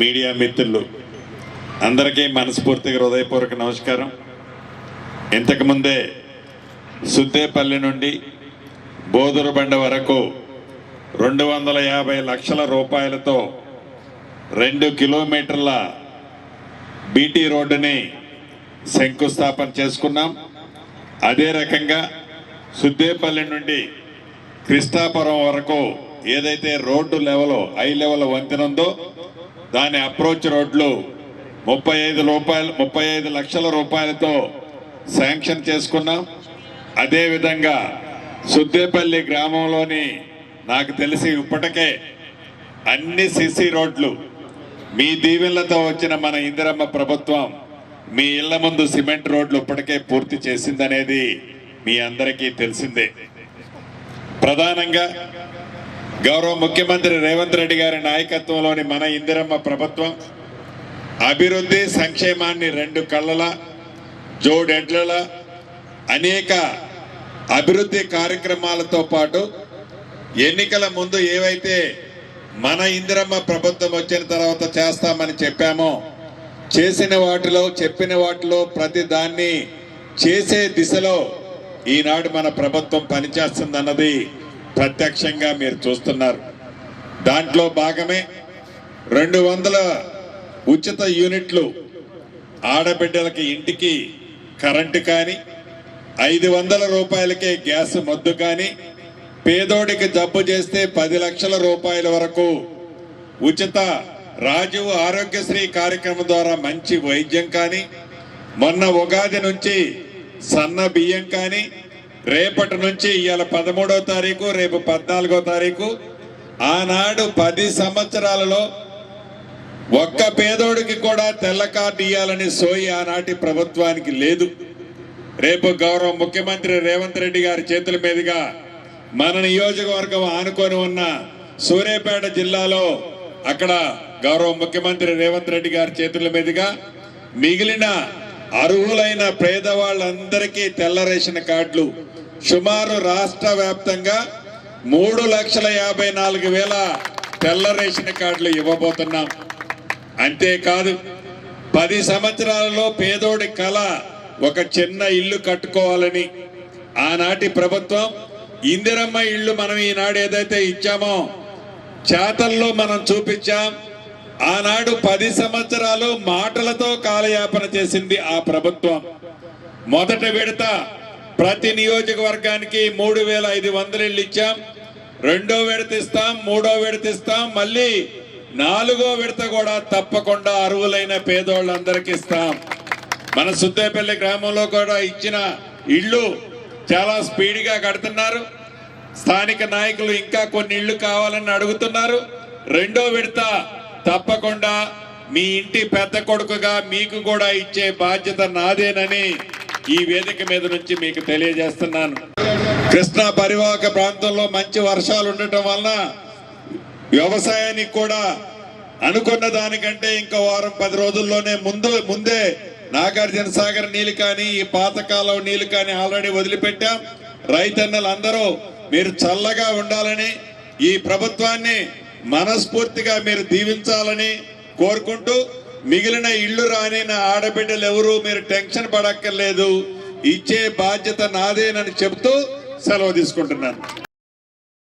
Media మిత్రులు అందరికీ మనస్ఫూర్తిగా హృదయపూర్వక నమస్కారం. ఇంతకుముందే సుద్దేపల్లి నుండి బోదురుబండ వరకు రెండు వందల యాభై లక్షల రూపాయలతో రెండు కిలోమీటర్ల బీటీ రోడ్డుని శంకుస్థాపన చేసుకున్నాం. అదే రకంగా సుద్దేపల్లి నుండి కృష్ణాపురం వరకు ఏదైతే రోడ్డు లెవెల్ హై లెవెల్ వంతెన ఉందో దాని అప్రోచ్ రోడ్లు ముప్పై ఐదు రూపాయలు ముప్పై ఐదు లక్షల రూపాయలతో శాంక్షన్ చేసుకున్నాం. అదేవిధంగా సుద్దేపల్లి గ్రామంలోని నాకు తెలిసి ఇప్పటికే అన్ని సిసి రోడ్లు మీ దీవెనలతో వచ్చిన మన ఇందిరమ్మ ప్రభుత్వం మీ ఇళ్ళ ముందు సిమెంట్ రోడ్లు ఇప్పటికే పూర్తి చేసిందనేది మీ అందరికీ తెలిసిందే. ప్రధానంగా గౌరవ ముఖ్యమంత్రి రేవంత్ రెడ్డి గారి నాయకత్వంలోని మన ఇందిరమ్మ ప్రభుత్వం అభివృద్ధి సంక్షేమాన్ని రెండు కళ్ళల జోడెడ్ల అనేక అభివృద్ధి కార్యక్రమాలతో పాటు ఎన్నికల ముందు ఏవైతే మన ఇందిరమ్మ ప్రభుత్వం వచ్చిన తర్వాత చేస్తామని చెప్పామో చేసిన వాటిలో చెప్పిన వాటిలో ప్రతి దాన్ని చేసే దిశలో ఈనాడు మన ప్రభుత్వం పనిచేస్తుందన్నది ప్రత్యక్షంగా మీరు చూస్తున్నారు. దాంట్లో భాగమే రెండు వందల ఉచిత యూనిట్లు ఆడబిడ్డలకి ఇంటికి కరెంటు కానీ ఐదు వందల రూపాయలకే గ్యాస్ మద్దు కానీ పేదోడికి జబ్బు చేస్తే పది లక్షల రూపాయల వరకు ఉచిత రాజీవ్ ఆరోగ్యశ్రీ కార్యక్రమం ద్వారా మంచి వైద్యం కానీ మొన్న ఉగాది నుంచి సన్న బియ్యం కానీ రేపటి నుంచి ఇవాళ పదమూడవ తారీఖు రేపు పద్నాలుగో తారీఖు. ఆనాడు పది సంవత్సరాలలో ఒక్క పేదోడికి కూడా తెల్ల కార్డు ఇవ్వాలని సోయి ఆనాటి ప్రభుత్వానికి లేదు. రేపు గౌరవ ముఖ్యమంత్రి రేవంత్ రెడ్డి గారి చేతుల మీదుగా మన నియోజకవర్గం ఆనుకొని ఉన్న సూర్యాపేట జిల్లాలో అక్కడ గౌరవ ముఖ్యమంత్రి రేవంత్ రెడ్డి గారి చేతుల మీదుగా మిగిలిన అర్హులైన పేదవాళ్ళందరికీ తెల్ల రేషన్ కార్డులు. సుమారు రాష్ట్ర వ్యాప్తంగా మూడు లక్షల యాభై నాలుగు వేల తెల్ల రేషన్ కార్డులు ఇవ్వబోతున్నాం. అంతేకాదు పది సంవత్సరాలలో పేదోడి కళ ఒక చిన్న ఇల్లు కట్టుకోవాలని ఆనాటి ప్రభుత్వం ఇందిరమ్మ ఇల్లు మనం ఈనాడు ఏదైతే ఇచ్చామో చేతల్లో మనం చూపించాం ఆనాడు పది సంవత్సరాలు మాటలతో కాలయాపన చేసింది ఆ ప్రభుత్వం. మొదట విడత ప్రతి నియోజకవర్గానికి మూడు వేల ఐదు వందలు ఇళ్ళు ఇచ్చాం. రెండో విడత ఇస్తాం మూడో విడత ఇస్తాం మళ్ళీ నాలుగో విడత కూడా తప్పకుండా అరువులైన పేదోళ్ళందరికీ ఇస్తాం. మన సుద్దేపల్లి గ్రామంలో కూడా ఇచ్చిన ఇళ్ళు చాలా స్పీడ్గా కడుతున్నారు. స్థానిక నాయకులు ఇంకా కొన్ని ఇళ్ళు కావాలని అడుగుతున్నారు. రెండో విడత తప్పకుండా మీ ఇంటి పెద్ద కొడుకుగా మీకు కూడా ఇచ్చే బాధ్యత నాదేనని ఈ వేదిక మీద నుంచి మీకు తెలియజేస్తున్నాను. కృష్ణా పరివాహక ప్రాంతంలో మంచి వర్షాలు ఉండటం వలన వ్యవసాయానికి కూడా అనుకున్న దానికంటే ఇంకా వారం పది రోజుల్లోనే ముందు ముందే నాగార్జున సాగర్ నీళ్ళు కానీ ఈ పాతకాలం నీళ్ళు కానీ ఆల్రెడీ వదిలిపెట్టాం. రైతన్నలు అందరూ మీరు చల్లగా ఉండాలని ఈ ప్రభుత్వాన్ని మనస్ఫూర్తిగా మీరు దీవించాలని కోరుకుంటూ మిగిలిన ఇళ్ళు రాని నా ఆడబిడ్డలు ఎవరు మీరు టెన్షన్ పడక్కర్లేదు. ఇచ్చే బాధ్యత నాదేనని చెబుతూ సెలవు తీసుకుంటున్నాను.